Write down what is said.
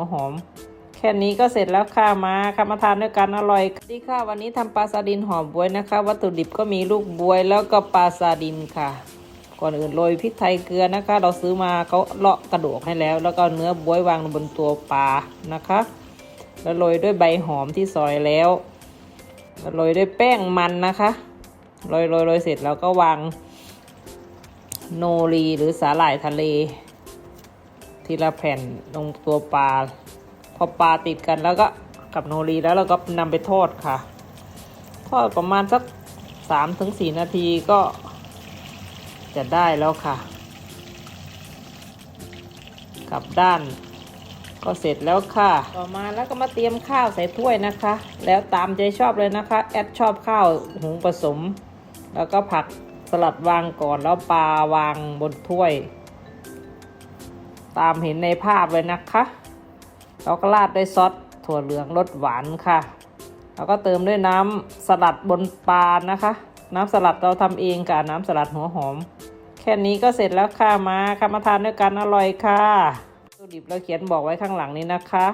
วหอม แค่นี้ก็เสร็จแล้วค่ะมาค่ะมาทานด้วยกันอร่อยดีค่ะ วันนี้ทำปลาซาดินหอมบวยนะคะ วัตถุดิบก็มีลูกบวยแล้วก็ปลาซาดินค่ะ ก่อนอื่นโรยพริกไทยเกลือนะคะ เราซื้อมาเขาเลาะกระดูกให้แล้ว แล้วก็เนื้อบวยวางบนตัวปลานะคะ แล้วโรยด้วยใบหอมที่ซอยแล้วแล้วโรยด้วยแป้งมันนะคะโรยโรยโรยเสร็จแล้วก็วางโนรีหรือสาหร่ายทะเล ทีละแผ่นลงตัวปลา พอปลาติดกันแล้วก็กับโนรีแล้วเราก็นำไปทอดค่ะ ทอดประมาณสักสามถึงสี่นาทีก็ จะได้แล้วค่ะ กลับด้าน ก็เสร็จแล้วค่ะ ต่อมาแล้วก็มาเตรียมข้าวใส่ถ้วยนะคะ แล้วตามใจชอบเลยนะคะ แอดชอบข้าวหุงผสม แล้วก็ผักสลัดวางก่อนแล้วปลาวางบนถ้วย ตามเห็นในภาพเลยนะคะแล้วก็ราดด้วยซอสถั่วเหลืองรสหวานค่ะ แล้วก็เติมด้วยน้ำสลัดบนปลานะคะ น้ำสลัดเราทำเองกับน้ำสลัดหัวหอม แค่นี้ก็เสร็จแล้วค่ะมาค่ะมาทานด้วยกันอร่อยค่ะวัตถุดิบเราเขียนบอกไว้ข้างหลังนี้นะคะ